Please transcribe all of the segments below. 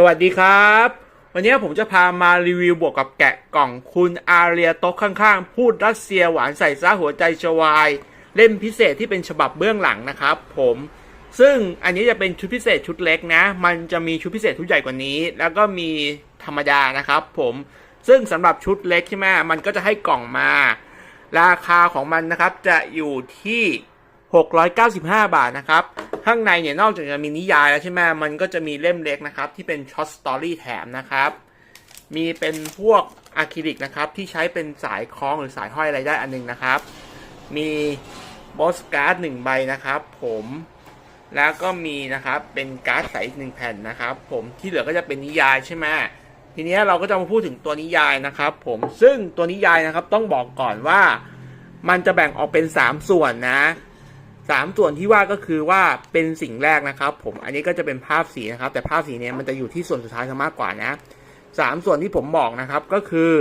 สวัสดีครับ วันนี้ผมจะพามารีวิวบวกกับแกะกล่องคุณอาเรียโต๊ะข้างๆ พูดรัสเซียหวานใส่ซ่าหัวใจชวาย เล่มพิเศษที่เป็นฉบับเบื้องหลังนะครับผมซึ่งอันนี้จะเป็นชุดพิเศษชุดเล็กนะ มันจะมีชุดพิเศษชุดใหญ่กว่านี้ แล้วก็มีธรรมดานะครับผมซึ่งสำหรับชุดเล็กใช่ไหมมันก็จะให้กล่องมา ราคาของมันนะครับจะอยู่ที่ 695 บาทนะครับ ข้างในเนี่ยนอกจากจะมีนิยายแล้วใช่ไหมมันก็จะมีเล่มเล็กนะครับ ที่เป็นช็อตสตอรี่แถมนะครับ มีเป็นพวกอะคริลิกนะครับ ที่ใช้เป็นสายคล้องหรือสายห้อยอะไรได้อันหนึงนะครับ มีบอสการ์ดหนึ่งใบนะครับ ผมแล้วก็มีนะครับเป็นการ์ดใสหนึ่งแผ่นนะครับ ผมที่เหลือก็จะเป็นนิยายใช่ไหมทีนี้เราก็จะมาพูดถึงตัวนิยายนะครับ ผมซึ่งตัวนิยายนะครับต้องบอกก่อนว่า มันจะแบ่งออกเป็น 3 ส่วนนะ สามส่วนที่ว่าก็คือว่าเป็นสิ่งแรกนะครับ ผมอันนี้ก็จะเป็นภาพสีนะครับ แต่ภาพสีเนี้ยมันจะอยู่ที่ส่วนสุดท้ายซะมากกว่านะสามส่วนที่ผมบอกนะครับก็คือ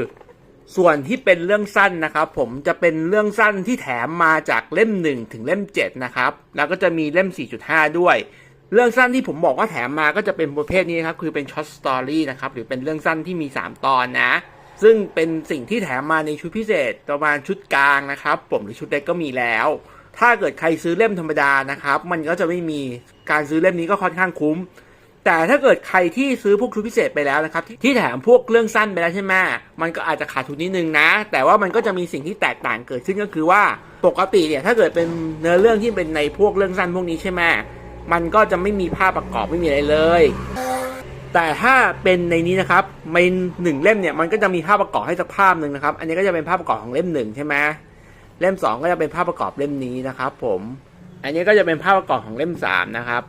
ส่วนที่เป็นเรื่องสั้นนะครับ ผมจะเป็นเรื่องสั้นที่แถมมาจากเล่ม 1 ถึงเล่ม 7 นะครับ แล้วก็จะมีเล่ม 4.5 ด้วย เรื่องสั้นที่ผมบอกว่าแถมมาก็จะเป็นประเภทนี้ครับคือเป็นช็อตสตอรี่นะครับหรือเป็นเรื่องสั้นที่มี 3 ตอนนะซึ่งเป็นสิ่งที่แถมมาในชุดพิเศษประมาณชุดกลางนะครับ ผมหรือชุดเล็กก็มีแล้ว ถ้าเกิดใครซื้อเล่มธรรมดานะครับ มันก็จะไม่มีการซื้อเล่มนี้ก็ค่อนข้างคุ้ม แต่ถ้าเกิดใครที่ซื้อพวกชุดพิเศษไปแล้วนะครับที่ที่แถมพวกเรื่องสั้นไปแล้วใช่ไหมมันก็อาจจะขาดทุนนิดนึงนะ แต่ว่ามันก็จะมีสิ่งที่แตกต่างเกิดขึ้นก็คือว่าปกติเนี่ยถ้าเกิดเป็นเนื้อเรื่องที่เป็นในพวกเรื่องสั้นพวกนี้ใช่ไหมมันก็จะไม่มีภาพประกอบไม่มีอะไรเลย แต่ถ้าเป็นในนี้นะครับในหนึ่งเล่มเนี่ยมันก็จะมีภาพประกอบให้สักภาพหนึ่งนะครับ อันนี้ก็จะเป็นภาพประกอบของเล่มหนึ่งใช่ไหม เล่มสองก็จะเป็นภาพประกอบเล่มนี้นะครับ ผม อันนี้ก็จะเป็นภาพประกอบของเล่มสามนะครับ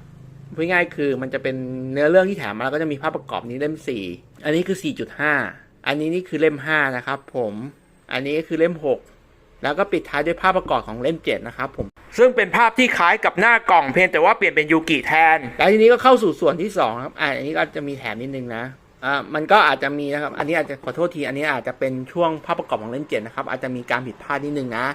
พูดง่ายคือมันจะเป็นเนื้อเรื่องที่แถมมาแล้วก็จะมีภาพประกอบนี้เล่มสี่อันนี้คือสี่จุดห้าอันนี้นี่คือเล่มห้านะครับ ผม อันนี้ก็คือเล่มหกแล้วก็ปิดท้ายด้วยภาพประกอบของเล่มเจ็ดนะครับผม ซึ่งเป็นภาพที่คล้ายกับหน้ากล่องเพียงแต่ว่าเปลี่ยนเป็นยูกิแทน แล้วทีนี้ก็เข้าสู่ส่วนที่สองครับ อันนี้ก็จะมีแถมนิดนึงนะ อ่ามันก็อาจจะมีนะครับ อันนี้อาจจะขอโทษที อันนี้อาจจะเป็นช่วงภาพประกอบของเล่มเจ็ดนะครับ อาจจะมีการผิดพลาดนิดนึงนะ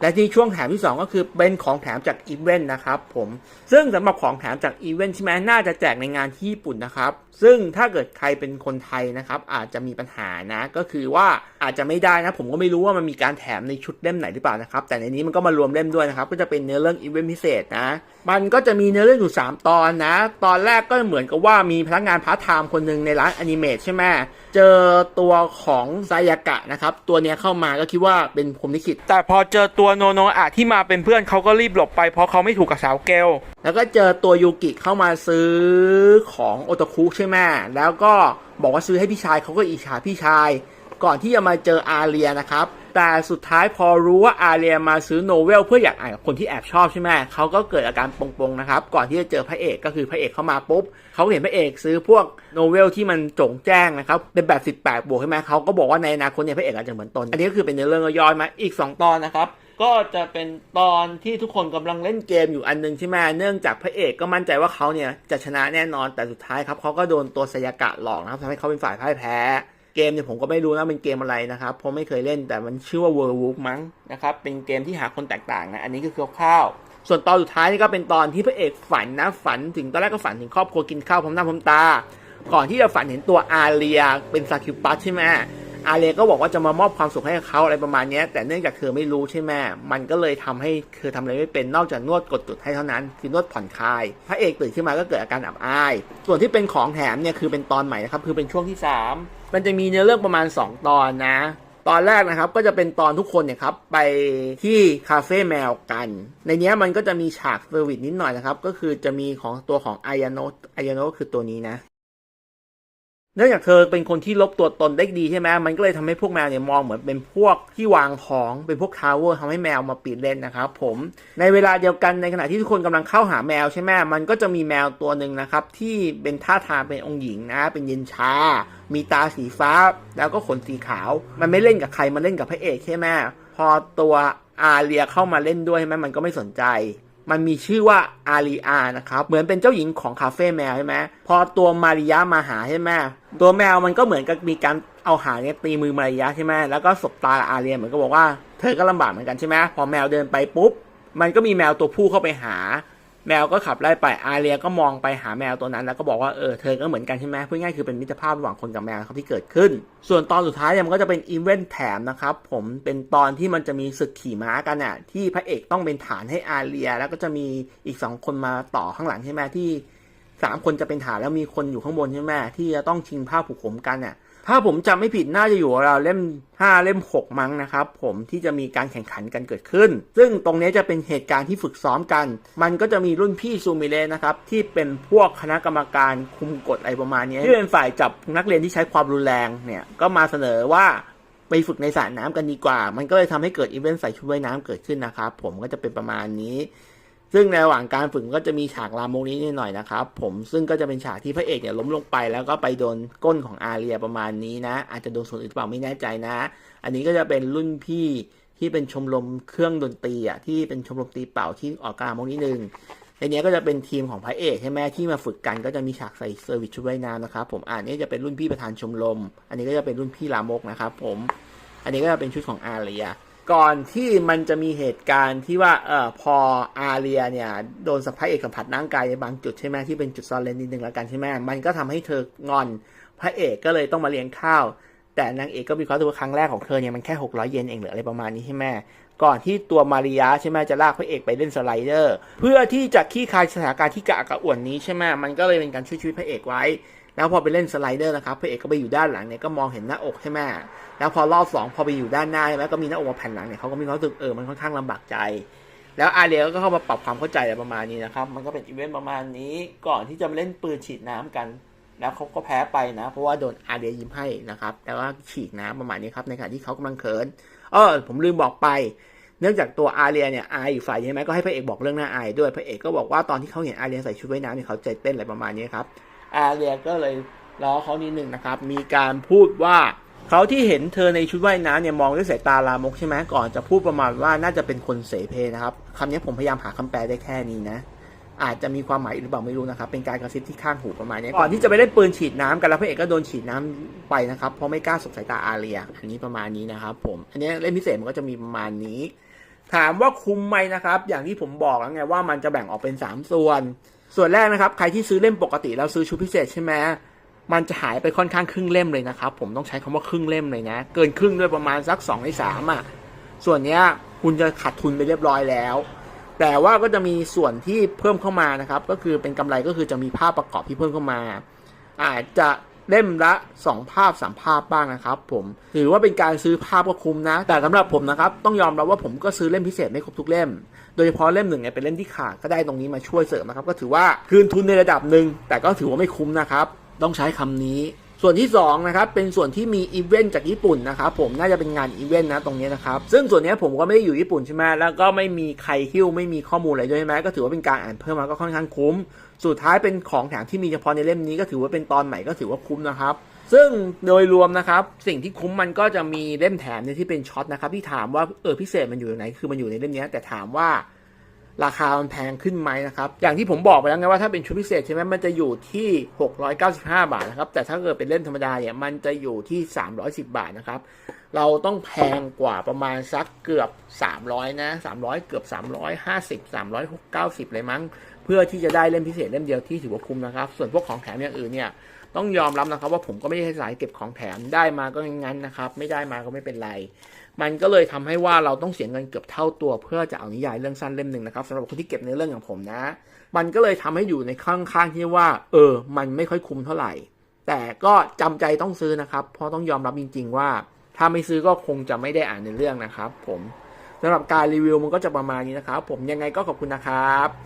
และที่ช่วงแถมที่ 2 ก็คือเป็นของแถมจากอีเวนต์นะครับผม ซึ่งสำหรับของแถมจากอีเวนต์ใช่ไหมน่าจะแจกในงานที่ญี่ปุ่นนะครับซึ่งถ้าเกิดใครเป็นคนไทยนะครับ อาจจะมีปัญหานะ ก็คือว่าอาจจะไม่ได้นะ ผมก็ไม่รู้ว่ามันมีการแถมในชุดเล่มไหนหรือเปล่านะครับ แต่ในนี้มันก็มารวมเล่มด้วยนะครับ ก็จะเป็นเนื้อเรื่องอีเวนต์พิเศษนะ มันก็จะมีเนื้อเรื่องอยู่ 3 ตอนนะ ตอนแรกก็เหมือนกับว่ามีพนักงานพาร์ทไทม์คนหนึ่งในร้านอนิเมตใช่ไหมเจอตัวของไซยากะนะครับ ตัวเนี้ยเข้ามาก็คิดว่าเป็นพรหมลิขิต แต่พอเจอตัวโนโนอะที่มาเป็นเพื่อนเขาก็รีบหลบไปเพราะเขาไม่ถูกกับสาวเกลแล้วก็เจอตัวยูกิเข้ามาซื้อของโอตาคุใช่ไหมแล้วก็บอกว่าซื้อให้พี่ชายเขาก็อิจฉาพี่ชาย ก่อนที่จะมาเจออาเรียนะครับ แต่สุดท้ายพอรู้ว่าอาเรียมาซื้อโนเวลเพื่ออยากอ่านคนที่แอบชอบใช่ไหมเขาก็เกิดอาการปงๆนะครับ ก่อนที่จะเจอพระเอกก็คือพระเอกเข้ามาปุ๊บเขาเห็นพระเอกซื้อพวกโนเวลที่มันจงแจ้งนะครับเป็นแบบ 18 บวกใช่ไหมเขาก็บอกว่าในอนาคตเนี่ยพระเอกอาจจะเหมือนตน อันนี้ก็คือเป็นเรื่องย่อยมาอีก 2 ตอนนะครับ ก็จะเป็นตอนที่ทุกคนกำลังเล่นเกมอยู่อันหนึงใช่ไหมเนื่องจากพระเอกก็มั่นใจว่าเขาเนี่ยจะชนะแน่นอนแต่สุดท้ายครับเขาก็โดนตัวสยากะหลอกนะครับทำให้เขาเป็นฝ่ายพ่ายแพ้ เกมเนี่ยผมก็ไม่รู้นะเป็นเกมอะไรนะครับเพราะไม่เคยเล่นแต่มันชื่อว่า World Wolf มั้งนะครับเป็นเกมที่หาคนแตกต่างนะอันนี้ก็คือคร่าวๆส่วนตอนสุดท้ายนี่ก็เป็นตอนที่พระเอกฝันนะฝันถึงตอนแรกก็ฝันถึงครอบครัวกินข้าวพร้อมหน้าพร้อมตา ก่อนที่จะฝันเห็นตัวอาเรียเป็นซาคิวปัสใช่ไหม อาเรก็บอกว่าจะมามอบความสุขให้เขาอะไรประมาณนี้แต่เนื่องจากเธอไม่รู้ใช่ไหมมันก็เลยทำให้เธอทำอะไรไม่เป็นนอกจากนวดกดจุดให้เท่านั้นคือนวดผ่อนคลายพระเอกตื่นขึ้นมาก็เกิดอาการอับอาย ส่วนที่เป็นของแถมเนี่ยคือเป็นตอนใหม่นะครับคือเป็นช่วงที่ 3 มันจะมีเนื้อเรื่องประมาณ 2 ตอนนะตอนแรกนะครับก็จะเป็นตอนทุกคนเนี่ยครับไปที่คาเฟ่แมวกัน ในนี้มันก็จะมีฉากเซอร์วิสนิดหน่อยนะครับ ก็คือจะมีของตัวของอายาโนะอายาโนะคือตัวนี้นะ เนื่องจากเธอเป็นคนที่ลบตัวตนได้ดีใช่ไหมมันก็เลยทำให้พวกแมวเนี่ยมองเหมือนเป็นพวกที่วางของเป็นพวกทาวเวอร์ทำให้แมวมาปีนเล่นนะครับผมในเวลาเดียวกันในขณะที่ทุกคนกำลังเข้าหาแมวใช่ไหมมันก็จะมีแมวตัวหนึ่งนะครับที่เป็นท่าทางเป็นองค์หญิงนะ เป็นเย็นชา มีตาสีฟ้า แล้วก็ขนสีขาว มันไม่เล่นกับใครมันเล่นกับพระเอกใช่ไหมพอตัวอาเรียเข้ามาเล่นด้วยใช่ไหมมันก็ไม่สนใจ มันมีชื่อว่าอารีอานะครับ เหมือนเป็นเจ้าหญิงของคาเฟ่แมวใช่ไหมพอตัวมาริยามาหาใช่ไหมตัวแมวมันก็เหมือนกับมีการเอาหางเนี่ยตีมือมาริยาใช่ไหมแล้วก็สบตาอาเรียเหมือนก็บอกว่าเธอก็ลำบากเหมือนกันใช่ไหมพอแมวเดินไปปุ๊บ มันก็มีแมวตัวผู้เข้าไปหา แมวก็ขับไล่ไปอาเรียก็มองไปหาแมวตัวนั้นแล้วก็บอกว่าเออเธอก็เหมือนกันใช่ไหมพูดง่ายคือเป็นมิตรภาพระหว่างคนกับแมวครับที่เกิดขึ้น ส่วนตอนสุดท้ายเนี่ยมันก็จะเป็นอีเวนต์แถมนะครับผมเป็นตอนที่มันจะมีศึกขี่ม้ากันอะที่พระเอกต้องเป็นฐานให้อาเรีย แล้วก็จะมีอีกสองคนมาต่อข้างหลังใช่ไหมที่สามคนจะเป็นฐานแล้วมีคนอยู่ข้างบนใช่ไหมที่จะต้องชิงผ้าผูกผมกันอะ ถ้าผมจำไม่ผิดน่าจะอยู่ราวเล่ม 5 เล่ม 6 มั้งนะครับ ผมที่จะมีการแข่งขันกันเกิดขึ้น ซึ่งตรงนี้จะเป็นเหตุการณ์ที่ฝึกซ้อมกัน มันก็จะมีรุ่นพี่ซูมิเลนะครับ ที่เป็นพวกคณะกรรมการคุมกฎอะไรประมาณนี้ที่เป็นฝ่ายจับนักเรียนที่ใช้ความรุนแรงเนี่ยก็มาเสนอว่าไปฝึกในสระน้ำกันดีกว่า มันก็เลยทำให้เกิดอีเวนต์ใส่ชุดว่ายน้ำเกิดขึ้นนะครับ ผมก็จะเป็นประมาณนี้ ซึ่งในระหว่างการฝึกก็จะมีฉากลามกนี้นิดหน่อยนะครับผมซึ่งก็จะเป็นฉากที่พระเอกเนี่ยล้มลงไปแล้วก็ไปโดนก้นของอาเรียประมาณนี้นะ อาจจะโดนส่วนอื่นเปล่าไม่แน่ใจนะ อันนี้ก็จะเป็นรุ่นพี่ที่เป็นชมรมเครื่องดนตรีอะที่เป็นชมรมตีเป่าที่ออกกลามกนิดนึงในนี้ก็จะเป็นทีมของพระเอกใช่ไหมที่มาฝึกกันก็จะมีฉากใส่เซอร์วิสชุดว่ายน้ำนะครับผมอ่านนี้จะเป็นรุ่นพี่ประธานชมรม อันนี้ก็จะเป็นรุ่นพี่ลามกนะครับผมอันนี้ก็จะเป็นชุดของอาเรีย ก่อนที่มันจะมีเหตุการณ์ที่ว่าเออพออาเรียเนี่ย โดนสัมภาระเอกสัมผัสร่างกายในบางจุดใช่ไหมที่เป็นจุดซ่อนเลนนิดนึงแล้วกันใช่ไหมมันก็ทำให้เธองอน พระเอกก็เลยต้องมาเลี้ยงข้าว แต่นางเอกก็มีความรู้สึกว่าครั้งแรกของเธอเนี่ยมันแค่600เยนเองหรืออะไรประมาณนี้ใช่ไหมก่อนที่ตัวมาริยาใช่ไหมจะลากพระเอกไปเล่นสไลเดอร์ เพื่อที่จะขี้คายสถานการณ์ที่กะกกระอ่วนนี้ใช่ไหมมันก็เลยเป็นการช่วยชีวิตพระเอกไว้ แล้วพอไปเล่นสไลเดอร์นะครับพระเอกก็ไปอยู่ด้านหลังเนี่ยก็มองเห็นหน้าอกใช่ไหมแล้วพอรอบสองพอไปอยู่ด้านหน้าใช่ไหมก็มีหน้าอกมาแผ่นหลังเนี่ยเขาก็มีความรู้สึกเออมันค่อนข้างลำบากใจ แล้วอาเรียก็เข้ามาปรับความเข้าใจอะไรประมาณนี้นะครับ มันก็เป็นอีเวนต์ประมาณนี้ก่อนที่จะมาเล่นปืนฉีดน้ำกัน แล้วเขาก็แพ้ไปนะ เพราะว่าโดนอาเรียยิ้มให้นะครับแต่ว่าฉีดน้ำประมาณนี้ครับในขณะที่เขากำลังเขินเออผมลืมบอกไปเนื่องจากตัวอาเรียเนี่ยอายอยู่ฝ่ายใช่ไหมก็ให้พระเอกบอกเรื่องหน้าอายด้วยพระเอกก็บอกว่าตอนที่เขาเห็นอาเรียใส่ชุดว่ายน้ำเนี่ยเขาใจเต้นอะไรประมาณนี้ครับ อาเรียก็เลยล้อเขานิดหนึ่งนะครับ มีการพูดว่าเขาที่เห็นเธอในชุดว่ายน้ำเนี่ยมองด้วยสายตาลามกใช่ไหมก่อนจะพูดประมาณว่าน่าจะเป็นคนเสเพนะครับคำนี้ผมพยายามหาคำแปลได้แค่นี้นะ อาจจะมีความหมายหรือเปล่าไม่รู้นะครับ เป็นการกระซิบที่ข้างหูประมาณนี้ก่อนที่จะไปเล่นปืนฉีดน้ำกันแล้วพระเอกก็โดนฉีดน้ำไปนะครับเพราะไม่กล้าสบสายตาอาเรีย อันนี้ประมาณนี้นะครับ ผม อันนี้เล่นพิเศษมันก็จะมีประมาณนี้ ถามว่าคุ้มไหมนะครับ อย่างที่ผมบอกแล้วไงว่ามันจะแบ่งออกเป็น 3 ส่วน ส่วนแรกนะครับใครที่ซื้อเล่มปกติแล้วซื้อชุดพิเศษใช่ไหมมันจะหายไปค่อนข้างครึ่งเล่มเลยนะครับผมต้องใช้คำว่าครึ่งเล่มเลยนะ เกินครึ่งด้วยประมาณสัก2ในสามอะส่วนเนี้ยคุณจะขาดทุนไปเรียบร้อยแล้ว แต่ว่าก็จะมีส่วนที่เพิ่มเข้ามานะครับ ก็คือเป็นกำไรก็คือจะมีภาพประกอบที่เพิ่มเข้ามา อาจจะ เล่มละ 2 ภาพ 3 ภาพบ้างนะครับผมถือว่าเป็นการซื้อภาพก็คุ้มนะ แต่สำหรับผมนะครับต้องยอมรับว่าผมก็ซื้อเล่มพิเศษไม่ครบทุกเล่ม โดยเฉพาะเล่มหนึ่งเนี่ยเป็นเล่มที่ขาดก็ได้ตรงนี้มาช่วยเสริมนะครับก็ถือว่าคืนทุนในระดับหนึ่งแต่ก็ถือว่าไม่คุ้มนะครับต้องใช้คำนี้ส่วนที่2นะครับเป็นส่วนที่มีอีเวนต์จากญี่ปุ่นนะครับผมน่าจะเป็นงานอีเวนต์นะตรงนี้นะครับซึ่งส่วนนี้ผมก็ไม่ได้อยู่ญี่ปุ่นใช่ไหมแล้วก็ไม่มีใครหิ้วไม่มีข้อมูลอะไรด้วยใช่ไหมก็ถือว่าเป็นการอ่านเพิ่มมาก็ค่อนข้างคุ้ม สุดท้ายเป็นของแถมที่มีเฉพาะในเล่มนี้ก็ถือว่าเป็นตอนใหม่ก็ถือว่าคุ้มนะครับ ซึ่งโดยรวมนะครับ สิ่งที่คุ้มมันก็จะมีเล่มแถมเนี่ยที่เป็นช็อตนะครับที่ถามว่าเออพิเศษมันอยู่ไหนคือมันอยู่ในเล่มนี้แต่ถามว่าราคามันแพงขึ้นไหมนะครับ อย่างที่ผมบอกไปแล้วไงว่าถ้าเป็นชุดพิเศษใช่ไหมมันจะอยู่ที่ 695 บาทนะครับ แต่ถ้าเกิดเป็นเล่มธรรมดาเนี่ย มันจะอยู่ที่ 310 บาทนะครับ เราต้องแพงกว่าประมาณสักเกือบ 300 นะ 300 เกือบ 350 390 เลยมั้ง เพื่อที่จะได้เล่มพิเศษเล่มเดียวที่ถือว่าคุ้มนะครับ ส่วนพวกของแถมอย่างอื่นเนี่ยต้องยอมรับนะครับ ว่าผมก็ไม่ได้สายเก็บของแถมได้มาก็งั้นนะครับ ไม่ได้มาก็ไม่เป็นไร มันก็เลยทำให้ว่าเราต้องเสียเงินเกือบเท่าตัว เพื่อจะเอานิยายเรื่องสั้นเล่มหนึ่งนะครับสำหรับคนที่เก็บในเรื่องอย่างผมนะ มันก็เลยทำให้อยู่ในข้างข้างๆที่ว่า เออ มันไม่ค่อยคุ้มเท่าไหร่ แต่ก็จำใจต้องซื้อนะครับ เพราะต้องยอมรับจริง ๆ ว่า ถ้าไม่ซื้อก็คงจะไม่ได้อ่านในเรื่องนะครับ ผมสำหรับการรีวิวมันก็จะประมาณนี้นะครับ ผมยังไงก็ขอบคุณนะครับ